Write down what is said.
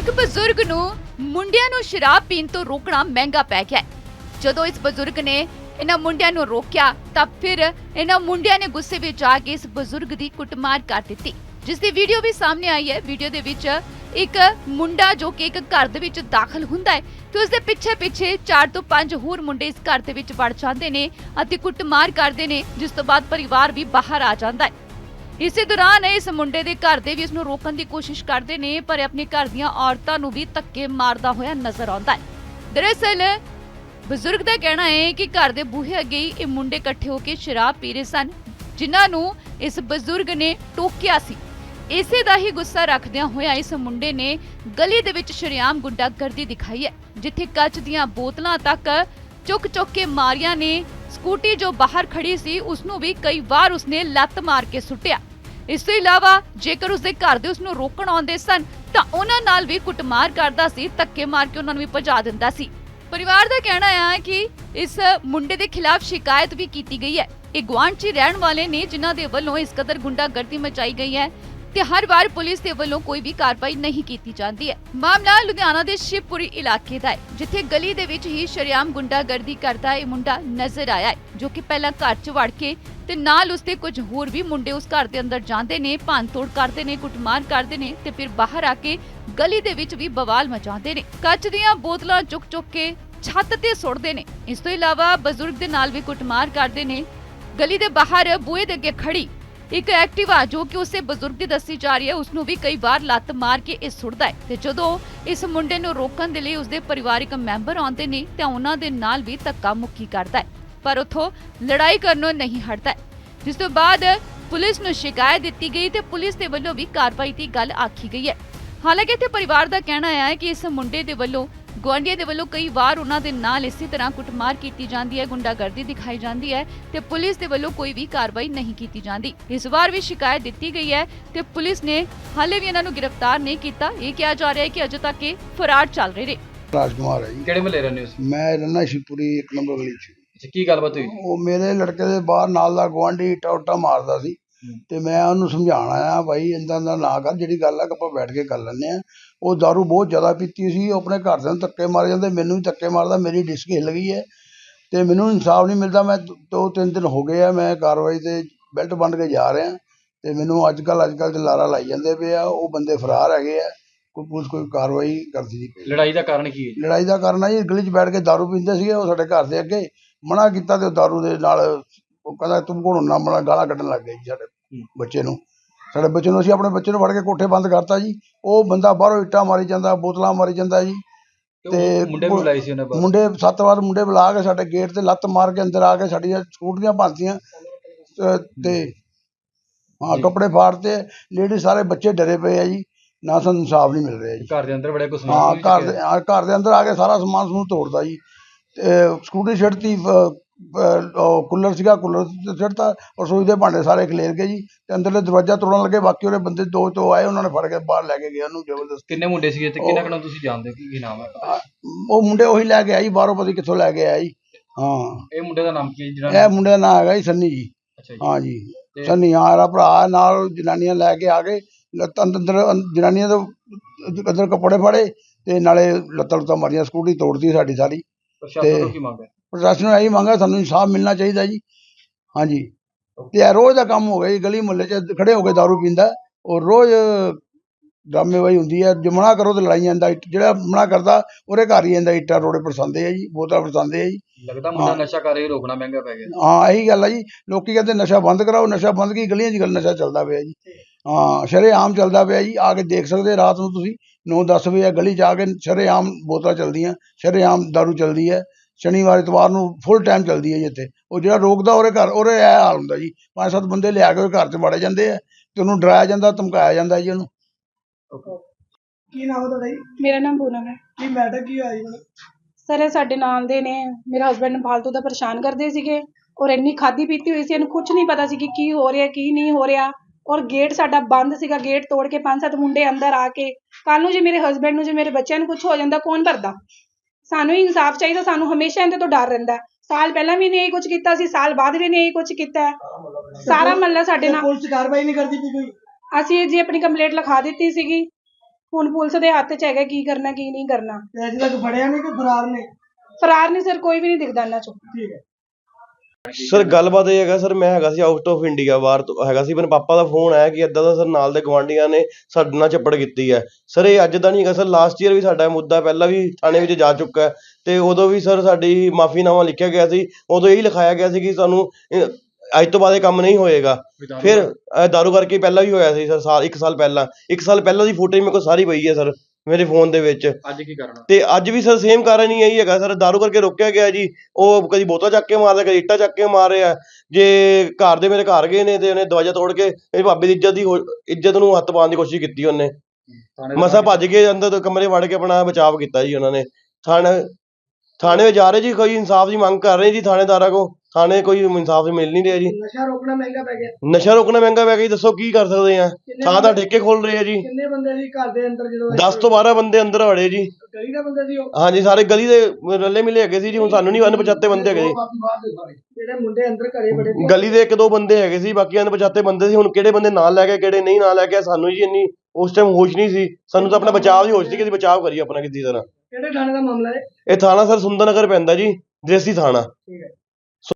ਇੱਕ ਬਜ਼ੁਰਗ ਨੂੰ ਮੁੰਡਿਆਂ ਨੂੰ ਸ਼ਰਾਬ ਪੀਣ ਤੋਂ ਰੋਕਣਾ ਮਹਿੰਗਾ ਪੈ ਗਿਆ ਹੈ। ਜਦੋਂ ਇਸ ਬਜ਼ੁਰਗ ਨੇ ਇਹਨਾਂ ਮੁੰਡਿਆਂ ਨੂੰ ਰੋਕਿਆ, ਤਾਂ ਫਿਰ ਇਹਨਾਂ ਮੁੰਡਿਆਂ ਨੇ ਗੁੱਸੇ ਵਿੱਚ ਆ ਕੇ ਇਸ ਬਜ਼ੁਰਗ ਦੀ ਕੁੱਟਮਾਰ ਕਰ ਦਿੱਤੀ। ਜਿਸ ਦੀ ਵੀਡੀਓ ਵੀ ਸਾਹਮਣੇ ਆਈ ਹੈ। ਵੀਡੀਓ ਦੇ ਵਿੱਚ ਇੱਕ ਮੁੰਡਾ ਜੋ ਕਿ ਇੱਕ ਘਰ ਦੇ ਵਿੱਚ ਦਾਖਲ ਹੁੰਦਾ ਹੈ ਤੇ ਉਸ ਦੇ ਪਿੱਛੇ ਪਿੱਛੇ 4 ਤੋਂ 5 ਹੋਰ ਮੁੰਡੇ ਇਸ ਘਰ ਦੇ ਵਿੱਚ ਵੜ ਜਾਂਦੇ ਨੇ ਅਤੇ ਕੁੱਟਮਾਰ ਕਰਦੇ ਨੇ, ਜਿਸ ਤੋਂ ਬਾਅਦ ਪਰਿਵਾਰ ਵੀ ਬਾਹਰ ਆ ਜਾਂਦਾ ਹੈ। ਇਸੇ ਦੌਰਾਨ ਇਸ ਮੁੰਡੇ ਦੇ ਘਰ ਦੇ ਵੀ ਇਸ ਨੂੰ ਰੋਕਣ ਦੀ ਕੋਸ਼ਿਸ਼ ਕਰਦੇ ਨੇ, ਪਰ ਆਪਣੇ ਘਰ ਦੀਆਂ ਔਰਤਾਂ ਨੂੰ ਵੀ ਧੱਕੇ ਮਾਰਦਾ ਹੋਇਆ ਨਜ਼ਰ ਆਉਂਦਾ ਹੈ। ਦਰਅਸਲ, ਬਜ਼ੁਰਗ ਦਾ ਕਹਿਣਾ ਹੈ ਕਿ ਘਰ ਦੇ ਬੂਹੇ ਅੱਗੇ ਹੀ ਇਹ ਮੁੰਡੇ ਇਕੱਠੇ ਹੋ ਕੇ ਸ਼ਰਾਬ ਪੀ ਰਹੇ ਸਨ, ਜਿਨ੍ਹਾਂ ਨੂੰ ਇਸ ਬਜ਼ੁਰਗ ਨੇ ਟੋਕਿਆ ਸੀ। ਇਸੇ ਦਾ ਹੀ ਗੁੱਸਾ ਰੱਖਦਿਆਂ ਹੋਇਆ ਇਸ ਮੁੰਡੇ ਨੇ ਗਲੀ ਦੇ ਵਿੱਚ ਸ਼ਰੇਆਮ ਗੁੰਡਾਗਰਦੀ ਦਿਖਾਈ ਹੈ, ਜਿੱਥੇ ਕੱਚ ਦੀਆਂ ਬੋਤਲਾਂ ਤੱਕ ਚੁੱਕ ਚੁੱਕ ਕੇ ਮਾਰੀਆਂ ਨੇ। ਸਕੂਟੀ ਜੋ ਬਾਹਰ ਖੜੀ ਸੀ ਉਸ ਨੂੰ ਵੀ ਕਈ ਵਾਰ ਉਸਨੇ ਲੱਤ ਮਾਰ ਕੇ ਸੁੱਟਿਆ। ਇਸ ਤੋਂ ਇਲਾਵਾ ਜੇਕਰ ਉਸਦੇ ਘਰ ਦੇ ਉਸ ਨੂੰ ਰੋਕਣ ਆਉਂਦੇ ਸਨ, ਤਾਂ ਉਹਨਾਂ ਨਾਲ ਵੀ ਕੁੱਟਮਾਰ ਕਰਦਾ ਸੀ, ਧੱਕੇ ਮਾਰ ਕੇ ਉਹਨਾਂ ਨੂੰ ਵੀ ਭਜਾ ਦਿੰਦਾ ਸੀ। ਪਰਿਵਾਰ ਦਾ ਕਹਿਣਾ ਹੈ ਕਿ ਇਸ ਮੁੰਡੇ ਦੇ ਖਿਲਾਫ ਸ਼ਿਕਾਇਤ ਵੀ ਕੀਤੀ ਗਈ ਹੈ। ਇਹ ਗੁਆਂਢ 'ਚ ਰਹਿਣ ਵਾਲੇ ਨੇ ਜਿਨ੍ਹਾਂ ਦੇ ਵੱਲੋਂ ਇਸ ਕਦਰ ਗੁੰਡਾਗਰਦੀ ਮਚਾਈ ਗਈ ਹੈ। ਤੇ ਹਰ ਵਾਰ ਪੁਲਿਸ ਦੇ ਵੱਲੋਂ ਕੋਈ ਵੀ ਕਾਰਵਾਈ ਨਹੀਂ ਕੀਤੀ ਜਾਂਦੀ ਹੈ। ਮਾਮਲਾ ਲੁਧਿਆਣਾ ਦੇ ਸ਼ਿਵਪੁਰੀ ਇਲਾਕੇ ਦਾ ਹੈ, ਜਿੱਥੇ ਗਲੀ ਦੇ ਵਿੱਚ ਹੀ ਸ਼ਰੇਆਮ ਗੁੰਡਾਗਰਦੀ ਕਰਦਾ ਇਹ ਮੁੰਡਾ ਨਜ਼ਰ ਆਇਆ ਹੈ, ਜੋ ਕਿ ਪਹਿਲਾਂ ਘਰ 'ਚ ਵੜ ਕੇ ਤੇ ਨਾਲ ਉਸਦੇ ਕੁਝ ਹੋਰ ਵੀ ਮੁੰਡੇ ਉਸ ਘਰ ਦੇ ਅੰਦਰ ਜਾਂਦੇ ਨੇ, ਭੰਨਤੋੜ ਕਰਦੇ ਨੇ, ਕੁੱਟਮਾਰ ਕਰਦੇ ਨੇ ਤੇ ਫਿਰ ਬਾਹਰ ਆ ਕੇ ਗਲੀ ਦੇ ਵਿੱਚ ਵੀ ਬਵਾਲ ਮਚਾਉਂਦੇ ਨੇ। ਕੱਚ ਦੀਆਂ ਬੋਤਲਾਂ ਚੁੱਕ ਚੁੱਕ ਕੇ ਛੱਤ ਤੇ ਸੁੱਟਦੇ ਨੇ। ਇਸ ਤੋਂ ਇਲਾਵਾ ਬਜ਼ੁਰਗ ਦੇ ਨਾਲ ਵੀ ਕੁੱਟਮਾਰ ਕਰਦੇ ਨੇ। ਗਲੀ ਦੇ ਬਾਹਰ ਬੂਹੇ ਦੇ ਅੱਗੇ ਖੜੀ ਇੱਕ ਐਕਟਿਵਾ ਜੋ ਕਿ ਉਸੇ ਬਜ਼ੁਰਗ ਦੀ ਦੱਸੀ ਜਾ ਰਹੀ ਹੈ ਉਸ ਨੂੰ ਵੀ ਕਈ ਵਾਰ ਲੱਤ ਮਾਰ ਕੇ ਇਹ ਸੁੱਟਦਾ ਹੈ। ਤੇ ਜਦੋਂ ਇਸ ਮੁੰਡੇ ਨੂੰ ਰੋਕਣ ਦੇ ਲਈ ਉਸਦੇ ਪਰਿਵਾਰਿਕ ਮੈਂਬਰ ਆਉਂਦੇ ਨੇ, ਤਾਂ ਉਹਨਾਂ ਦੇ ਨਾਲ ਵੀ ਧੱਕਾ ਮੁੱਕੀ ਕਰਦਾ ਹੈ। ਪਰ ਉਥੋਂ ਲੜਾਈ ਕਰਨੋਂ ਨਹੀਂ ਹਟਦਾ ਜਿਸ ਤੋਂ ਬਾਅਦ ਪੁਲਿਸ ਨੂੰ ਸ਼ਿਕਾਇਤ ਦਿੱਤੀ ਗਈ ਤੇ ਪੁਲਿਸ ਦੇ ਵੱਲੋਂ ਵੀ ਕਾਰਵਾਈ ਦੀ ਗੱਲ ਆਖੀ ਗਈ ਹੈ। ਹਾਲਾਂਕਿ ਇੱਥੇ ਪਰਿਵਾਰ ਦਾ ਕਹਿਣਾ ਹੈ ਕਿ ਇਸ ਮੁੰਡੇ ਦੇ ਵੱਲੋਂ ਗੁਆਂਢੀਆਂ ਦੇ ਵੱਲੋਂ ਕਈ ਵਾਰ ਉਹਨਾਂ ਦੇ ਨਾਲ ਇਸੇ ਤਰ੍ਹਾਂ ਕੁੱਟਮਾਰ ਕੀਤੀ ਜਾਂਦੀ ਹੈ ਗੁੰਡਾਗਰਦੀ ਦਿਖਾਈ ਜਾਂਦੀ ਹੈ ਤੇ ਪੁਲਿਸ ਦੇ ਵੱਲੋਂ ਕੋਈ ਵੀ ਕਾਰਵਾਈ ਨਹੀਂ ਕੀਤੀ ਜਾਂਦੀ। ਇਸ ਵਾਰ ਵੀ ਸ਼ਿਕਾਇਤ ਦਿੱਤੀ ਗਈ ਹੈ ਤੇ ਪੁਲਿਸ ਨੇ ਹਾਲੇ ਵੀ ਇਹਨਾਂ ਨੂੰ ਗ੍ਰਿਫਤਾਰ ਨਹੀਂ ਕੀਤਾ। ਇਹ ਕਿਹਾ ਜਾ ਰਿਹਾ ਹੈ ਕਿ ਅਜੇ ਤੱਕ ਇਹ ਫਰਾਰ ਚੱਲ ਰਹੇ ਨੇ। ਰਾਜਕੁਮਾਰ ਹੈ ਜੀ। ਕਿਹੜੇ ਮਹੱਲੇ ਰਹਿੰਦੇ ਹੋ ਤੁਸੀਂ? ਮੈਂ ਰਹਿਣਾ ਸ਼ਿਵਪੁਰੀ ਇੱਕ ਨੰਬਰ ਗਲੀ 'ਚ। ਅੱਛਾ ਕੀ ਗੱਲਬਾਤ ਹੋਈ? ਉਹ ਮੇਰੇ ਲੜਕੇ ਦੇ ਬਾਹਰ ਨਾਲ ਦਾ ਗੁਆਂਢੀ ਟੌਟਾ ਮਾਰਦਾ ਸੀ। ਤੇ ਮੈਂ ਉਹਨੂੰ ਸਮਝਾਉਣ ਆਇਆ ਭਾਈ ਇੰਦਾਂ ਦਾ ਨਾ ਕਰ ਜਿਹੜੀ ਗੱਲ ਆ ਕਿ ਆਪਾਂ ਬੈਠ ਕੇ ਕਰ ਲੈਂਦੇ ਆ ਉਹ दारू ਬਹੁਤ ਜ਼ਿਆਦਾ ਪੀਤੀ ਸੀ ਉਹ ਆਪਣੇ ਘਰਦਿਆਂ ਨੂੰ ਧੱਕੇ ਮਾਰ ਜਾਂਦੇ ਮੈਨੂੰ ਵੀ ਧੱਕੇ ਮਾਰਦਾ ਮੇਰੀ ਡਿਸਕ ਹਿੱਲ ਗਈ ਹੈ ਤੇ ਮੈਨੂੰ ਇਨਸਾਫ ਨਹੀਂ ਮਿਲਦਾ ਮੈਂ ਦੋ- ਦੋ ਤਿੰਨ ਦਿਨ ਹੋ ਗਏ ਆ ਮੈਂ ਕਾਰਵਾਈ ਤੇ ਬੈਲਟ ਬੰਨ ਕੇ ਜਾ ਰਿਹਾ ਤੇ ਮੈਨੂੰ ਅੱਜ ਕੱਲ ਅੱਜ ਕੱਲ ਤੇ ਲਾਰਾ ਲਾਈ ਜਾਂਦੇ ਪਏ ਆ ਉਹ ਬੰਦੇ ਫਰਾਰ ਹੈਗੇ ਆ ਕੋਈ ਪੁਲਿਸ ਕੋਈ ਕਾਰਵਾਈ ਕਰਦੀ ਨਹੀਂ ਪਈ ਲੜਾਈ ਦਾ ਕਾਰਨ ਕੀ ਹੈ ਜੀ? ਲੜਾਈ ਦਾ ਕਾਰਨ ਹੈ ਜੀ ਗਲੀ 'ਚ ਬੈਠ ਕੇ दारू ਪੀਂਦੇ ਸੀਗੇ ਉਹ ਸਾਡੇ ਘਰ ਦੇ ਅੱਗੇ ਮਨਾ ਕੀਤਾ ਤੇ ਉਹ दारू ਦੇ ਨਾਲ ਉਹ ਕਹਿੰਦਾ ਤੂੰ ਕੋਣ ਨਾ ਮਨਾ ਗਾਲਾਂ ਕੱਢਣ ਲੱਗ ਜੀ ਸਾਡੇ ਬੱਚੇ ਨੂੰ। ਸਾਡੇ ਬੱਚੇ ਨੂੰ ਅਸੀਂ ਆਪਣੇ ਬੱਚੇ ਨੂੰ ਫੜ ਕੇ ਕੋਠੇ ਬੰਦ ਕਰਤਾ ਜੀ। ਉਹ ਬੰਦਾ ਬਾਹਰੋਂ ਇੱਟਾਂ ਮਾਰੀ ਜਾਂਦਾ ਬੋਤਲਾਂ ਮਾਰੀ ਜਾਂਦਾ ਜੀ। ਤੇ ਮੁੰਡੇ ਸੀ ਉਹਨੇ ਸੱਤ ਵਾਰ ਮੁੰਡੇ ਬੁਲਾ ਕੇ ਸਾਡੇ ਗੇਟ ਤੇ ਲੱਤ ਮਾਰ ਕੇ ਅੰਦਰ ਆ ਕੇ ਸਾਡੀਆਂ ਸਕੂਟਰੀਆਂ ਭੰਨਤੀਆਂ। ਤੇ- ਹਾਂ। ਕੱਪੜੇ ਫਾੜਤੇ ਲੇਡੀ ਸਾਰੇ ਬੱਚੇ ਡਰੇ ਪਏ ਆ ਜੀ। ਨਾ ਸਾਨੂੰ ਇਨਸਾਫ ਨਹੀਂ ਮਿਲ ਰਿਹਾ ਜੀ। ਘਰ ਦੇ ਅੰਦਰ ਬੜੇ ਕੁਛ ਹਾਂ ਘਰ ਦੇ ਘਰ ਦੇ ਅੰਦਰ ਆ ਕੇ ਸਾਰਾ ਸਮਾਨ ਸਮੂਨ ਤੋੜਦਾ ਜੀ। ਤੇ ਸਕੂਟਰੀ ਛੱਡਤੀ ਕੂਲਰ ਸੀਗਾ ਕੂਲਰ ਛੱਡਤਾ ਰਸੋਈ ਦੇ ਭਾਂਡੇ ਸਾਰੇ ਖਲੇਰ ਕੇ ਜੀ ਤੇ ਅੰਦਰਲੇ ਦਰਵਾਜ਼ਾ ਤੋੜਨ ਲੱਗੇ ਬਾਕੀ ਉਹਦੇ ਬੰਦੇ ਦੋ ਤੋਂ ਆਏ ਉਹਨਾਂ ਨੇ ਫੜ ਕੇ ਬਾਹਰ ਲੈ ਕੇ ਗਏ ਉਹਨੂੰ ਜ਼ਬਰਦਸਤੀ। ਕਿੰਨੇ ਮੁੰਡੇ ਸੀਗੇ ਤੇ ਕਿੰਨਾ ਕਿੰਨਾ ਤੁਸੀਂ ਜਾਣਦੇ ਹੋ ਕੀ ਕੀ ਨਾਮ ਹੈ ਉਹ ਮੁੰਡੇ ਉਹੀ ਲੈ ਕੇ ਆਈ ਬਾਹਰੋਂ ਪਤਾ ਨੀ ਕਿੱਥੋਂ ਲੈ ਕੇ ਆਈ ਹਾਂ। ਇਹ ਮੁੰਡੇ ਦਾ ਨਾਮ ਕੀ ਹੈ ਜਿਹੜਾ ਇਹ ਮੁੰਡੇ ਦਾ ਨਾਂ ਹੈਗਾ ਜੀ ਸੰਨੀ ਜੀ। ਅੱਛਾ ਜੀ। ਹਾਂ ਜੀ। ਤੇ- ਸੰਨੀ ਹਾਂ ਇਹਦਾ ਭਰਾ ਨਾਲ ਜਨਾਨੀਆਂ ਲੈ ਕੇ ਆ ਗਏ। ਲੱਤਾਂ ਅੰਦਰ ਜਨਾਨੀਆਂ ਤੋਂ ਅੰਦਰ ਕੱਪੜੇ ਫੜੇ ਤੇ ਨਾਲੇ ਲੱਤਾਂ ਲੁੱਤਾਂ ਮਾਰੀਆਂ ਸਕੂਟਰੀ ਤੋੜਤੀ ਸਾਡੀ ਸਾਰੀ। ਪ੍ਰਸ਼ਾਸਨ ਤੋਂ ਤੇ- ਕੀ ਮੰਗ ਹੈ? ਪ੍ਰਸ਼ਾਸਨ ਨੂੰ ਇਹੀ ਮੰਗਾ ਸਾਨੂੰ ਇਨਸਾਫ ਮਿਲਣਾ ਚਾਹੀਦਾ ਜੀ ਹਾਂਜੀ ਤੇ ਇਹ ਰੋਜ਼ ਦਾ ਕੰਮ ਹੋ ਗਿਆ ਜੀ ਗਲੀ ਮੁਹੱਲੇ 'ਚ ਖੜੇ ਹੋ ਕੇ दारू ਪੀਂਦਾ ਔਰ ਰੋਜ਼ ਡਰਾਮੇਬਾਜ਼ੀ ਹੁੰਦੀ ਹੈ ਜੇ ਮਨਾ ਕਰੋ ਤੇ ਲੜਾਈ ਜਾਂਦਾ ਇੱਟ ਜਿਹੜਾ ਮਨਾ ਕਰਦਾ ਉਹਦੇ ਘਰ ਹੀ ਜਾਂਦਾ ਇੱਟਾਂ ਰੋੜੇ ਪਰਸਾਉਂਦੇ ਆ ਜੀ ਬੋਤਲਾਂ ਪਰਸਾਉਂਦੇ ਆ ਜੀ ਲੱਗਦਾ ਮੁੰਡਾ ਹਾਂ। ਨਸ਼ਾ ਕਰ ਰਿਹਾ ਰੋਕਣਾ ਮਹਿੰਗਾ ਪੈ ਗਿਆ ਹਾਂ ਇਹੀ ਗੱਲ ਆ ਜੀ ਲੋਕੀ ਕਹਿੰਦੇ ਨਸ਼ਾ ਬੰਦ ਕਰਾਓ ਨਸ਼ਾ ਬੰਦ ਕੀ ਗਲੀਆਂ 'ਚ ਗੱਲ ਨਸ਼ਾ ਚੱਲਦਾ ਪਿਆ ਜੀ ਹਾਂ ਸ਼ਰੇਆਮ ਚੱਲਦਾ ਪਿਆ ਜੀ ਆ ਕੇ ਦੇਖ ਸਕਦੇ ਰਾਤ ਨੂੰ ਤੁਸੀਂ 9-10 ਵਜੇ ਆ ਗਲੀ 'ਚ ਆ ਕੇ ਸ਼ਰੇਆਮ ਬੋਤਲਾਂ ਚੱਲਦੀਆਂ ਸ਼ਰੇਆਮ दारू ਚੱਲਦੀ ਹੈ ਸ਼ਨੀਵਾਰ ਇਤਵਾਰ ਨੂੰ ਫੁੱਲ ਟਾਈਮ ਚੱਲਦੀ ਹੈ ਜੀ ਇੱਥੇ। ਉਹ ਜਿਹੜਾ ਰੋਕਦਾ ਉਹਦੇ ਘਰ ਉਹਦੇ ਇਹ ਹਾਲ ਹੁੰਦਾ ਜੀ। ਪੰਜ ਸੱਤ ਬੰਦੇ ਲਿਆ ਕੇ ਉਹਦੇ ਘਰ 'ਚ ਵੜੇ ਜਾਂਦੇ ਆ ਤੇ ਉਹਨੂੰ ਡਰਾਇਆ ਜਾਂਦਾ ਧਮਕਾਇਆ ਜਾਂਦਾ ਜੀ ਉਹਨੂੰ। ਕੀ ਨਾਮ ਹੈ ਤੁਹਾਡਾ ਜੀ? ਮੇਰਾ ਨਾਮ ਪੂਨਮ ਹੈ। ਕੀ ਮੈਟਰ ਕੀ ਹੋਇਆ ਜੀ? ਸਰ ਇਹ ਸਾਡੇ ਨਾਲ ਦੇ ਨੇ। ਮੇਰੇ ਹਸਬੰਡ ਨੂੰ ਫालतू ਦਾ ਪਰੇਸ਼ਾਨ ਕਰਦੇ ਸੀਗੇ ਔਰ ਇੰਨੀ ਖਾਦੀ ਪੀਤੀ ਹੋਈ ਸੀ ਇਹਨੂੰ ਕੁਝ ਨਹੀਂ ਪਤਾ ਸੀ ਕਿ ਕੀ ਹੋ ਰਿਹਾ ਕੀ ਨਹੀਂ ਹੋ ਰਿਹਾ। ਔਰ ਗੇਟ ਸਾਡਾ ਬੰਦ ਸੀਗਾ ਗੇਟ ਤੋੜ ਕੇ ਪੰਜ ਸੱਤ ਮੁੰਡੇ ਅੰਦਰ ਆ ਕੇ। ਕੱਲ ਨੂੰ ਜੇ ਮੇਰੇ ਹਸਬੰਡ ਨੂੰ ਜੇ ਮੇਰੇ ਬੱਚਿਆਂ ਨੂੰ ਕੁਝ ਹੋ ਜਾਂਦਾ ਕੌਣ ਭਰਦਾ? ਸਾਨੂੰ ਹੀ ਇਨਸਾਫ ਚਾਹੀਦਾ ਸਾਨੂੰ ਹਮੇਸ਼ਾ ਇਹਦੇ ਤੋਂ ਡਰ ਰਹਿੰਦਾ। ਸਾਲ ਪਹਿਲਾਂ ਵੀ ਨਹੀਂ ਇਹ ਕੁਝ ਕੀਤਾ ਸੀ ਸਾਲ ਬਾਅਦ ਵੀ ਨਹੀਂ ਇਹ ਕੁਝ ਕੀਤਾ ਹੈ। ਸਾਰਾ ਮਹੱਲਾ ਸਾਡੇ ਨਾਲ ਪੁਲਿਸ ਕਾਰਵਾਈ ਨਹੀਂ ਕਰਦੀ ਪਈ ਕੋਈ? ਅਸੀਂ ਜੀ ਆਪਣੀ ਕੰਪਲੇਂਟ ਲਿਖਾ ਦਿੱਤੀ ਸੀਗੀ। ਹੁਣ ਪੁਲਿਸ ਦੇ ਹੱਥ 'ਚ ਹੈਗਾ ਕੀ ਕਰਨਾ ਕੀ ਨਹੀਂ ਕਰਨਾ। ਤੇ ਅਜੇ ਤੱਕ ਫੜਿਆ ਨਹੀਂ ਕਿ ਫਰਾਰ ਨੇ? ਫਰਾਰ ਨਹੀਂ ਸਰ ਕੋਈ ਵੀ ਨਹੀਂ ਦਿਖਦਾ ਇਹਨਾਂ 'ਚੋਂ। ਠੀਕ ਹੈ। ਸਰ ਗੱਲਬਾਤ ਇਹ ਹੈਗਾ ਸਰ ਮੈਂ ਹੈਗਾ ਸੀ ਆਊਟ ਆਫ ਇੰਡੀਆ ਬਾਹਰ ਤੋਂ ਹੈਗਾ ਸੀ। ਮੇਰੇ ਪਾਪਾ ਦਾ ਫੋਨ ਆਇਆ ਕਿ ਏਦਾਂ ਦਾ ਸਰ ਨਾਲ ਦੇ ਗਵਾਂਢੀਆਂ ਨੇ ਸਾਡੇ ਨਾਲ ਚੱਪੜ ਕੀਤੀ ਹੈ। ਸਰ ਇਹ ਅੱਜ ਦਾ ਨਹੀਂ ਹੈਗਾ ਸਰ ਲਾਸਟ ਈਅਰ ਵੀ ਸਾਡਾ ਇਹ ਮੁੱਦਾ ਪਹਿਲਾਂ ਵੀ ਥਾਣੇ ਵਿੱਚ ਜਾ ਚੁੱਕਾ ਹੈ। ਤੇ ਉਦੋਂ ਵੀ ਸਰ ਸਾਡੀ ਮਾਫੀਨਾਮਾ ਲਿਖਿਆ ਗਿਆ ਸੀ। ਉਦੋਂ ਇਹੀ ਲਿਖਾਇਆ ਗਿਆ ਸੀ ਕਿ ਸਾਨੂੰ ਇਹ ਅੱਜ ਤੋਂ ਬਾਅਦ ਇਹ ਕੰਮ ਨਹੀਂ ਹੋਏਗਾ। ਫਿਰ ਦਾਰੂ ਕਰਕੇ ਪਹਿਲਾਂ ਵੀ ਹੋਇਆ ਸੀ ਸਰ ਸਾਲ ਇੱਕ ਸਾਲ ਪਹਿਲਾਂ। ਇੱਕ ਸਾਲ ਪਹਿਲਾਂ ਦੀ ਫੁਟੇਜ ਮੇਰੇ ਕੋਲ ਸਾਰੀ ਪਈ ਹੈ ਸਰ। ਮੇਰੇ ਫੋਨ ਦੇ ਵਿੱਚ। ਅੱਜ ਕੀ ਕਰਨਾ? ਤੇ ਅੱਜ ਵੀ ਸਰ ਸੇਮ ਕਾਰਨ ਹੀ ਇਹੀ ਹੈਗਾ ਸਰ ਦਾਰੂ ਕਰਕੇ ਰੋਕਿਆ ਗਿਆ ਜੀ। ਉਹ ਕਦੀ ਬੋਤਲਾਂ ਚੱਕ ਕੇ ਮਾਰਦਾ ਕਦੀ ਇੱਟਾਂ ਚੱਕ ਕੇ ਮਾਰ ਰਿਹਾ। ਜੇ ਘਰ ਦੇ ਮੇਰੇ ਘਰ ਗਏ ਨੇ ਤੇ ਉਹਨੇ ਦਰਵਾਜ਼ਾ ਤੋੜ ਕੇ ਮੇਰੀ ਭਾਬੀ ਦੀ ਇੱਜ਼ਤ ਦੀ ਹੋ- ਇੱਜ਼ਤ ਨੂੰ ਹੱਥ ਪਾਉਣ ਦੀ ਕੋਸ਼ਿਸ਼ ਕੀਤੀ ਉਹਨੇ। ਥਾਣੇ ਦਾ ਮਸਾ ਭੱਜ ਕੇ ਅੰਦਰ ਤੋਂ ਕਮਰੇ ਵੜ ਕੇ ਆਪਣਾ ਬਚਾਅ ਕੀਤਾ ਜੀ ਉਹਨਾਂ ਨੇ। ਥਾਣੇ ਥਾਣੇ ਵਿੱਚ ਜਾ ਰਹੇ ਜੀ ਕੋਈ ਇਨਸਾਫ ਦੀ ਮੰਗ ਕਰ ਰਹੇ ਜੀ ਥਾਣੇਦਾਰਾਂ ਕੋ ਥਾਣੇ ਕੋਈ ਇਨਸਾਫ ਮਿਲ ਨਹੀਂ ਰਿਹਾ ਜੀ। ਨਸ਼ਾ ਰੋਕਣਾ ਮਹਿੰਗਾ ਪੈ ਗਿਆ। ਨਸ਼ਾ ਰੋਕਣਾ ਮਹਿੰਗਾ ਪੈ ਗਿਆ ਜੀ ਦੱਸੋ ਕੀ ਕਰ ਸਕਦੇ ਆ? ਥਾਂ ਤਾਂ ਠੇਕੇ ਖੋਲ ਰਹੇ ਆ ਜੀ। ਕਿੰਨੇ ਬੰਦੇ ਸੀ ਘਰ ਦੇ ਅੰਦਰ ਜਦੋਂ 10 ਤੋਂ 12 ਬੰਦੇ ਅੰਦਰ ਵੜੇ ਜੀ। ਗਲੀ ਦੇ ਬੰਦੇ ਸੀ ਉਹ? ਹਾਂਜੀ ਸਾਰੇ ਗਲੀ ਦੇ ਰੱਲੇ ਮਿਲੇ ਹੈਗੇ ਸੀ ਜੀ ਹੁਣ ਸਾਨੂੰ ਨਹੀਂ ਅਣਪਛਾਤੇ ਬੰਦੇ ਹੈਗੇ ਜੀ। ਜਿਹੜੇ ਮੁੰਡੇ ਅੰਦਰ ਘਰੇ ਬੜੇ ਸੀ। ਗਲੀ ਦੇ ਇੱਕ ਦੋ ਬੰਦੇ ਹੈਗੇ ਸੀ ਬਾਕੀ ਅਣਪਛਾਤੇ ਬੰਦੇ ਸੀ। ਹੁਣ ਕਿਹੜੇ ਬੰਦੇ ਨਾਲ ਲੈ ਕੇ ਕਿਹੜੇ ਨਹੀਂ ਨਾਲ ਲੈ ਕੇ ਸਾਨੂੰ ਜੀ ਇੰਨੀ ਉਸ ਟਾਈਮ ਹੋਸ਼ ਨਹੀਂ ਸੀ। ਸਾਨੂੰ ਤਾਂ ਆਪਣਾ ਬਚਾਅ ਦੀ ਹੋਸ਼ ਸੀ ਕਿ ਅਸੀਂ ਬਚਾਅ ਕਰੀਏ ਆਪਣਾ ਕਿਸੇ ਤਰ੍ਹਾਂ। ਕਿਹੜੇ ਥਾਣੇ ਦਾ ਮਾਮਲਾ ਹੈ? ਇਹ ਥਾਣਾ ਸਰ ਸੁੰਦਰ ਨਗਰ ਪੈਂਦਾ ਜੀ ਦੇਸੀ ਥਾਣਾ। ਠੀਕ ਹੈ।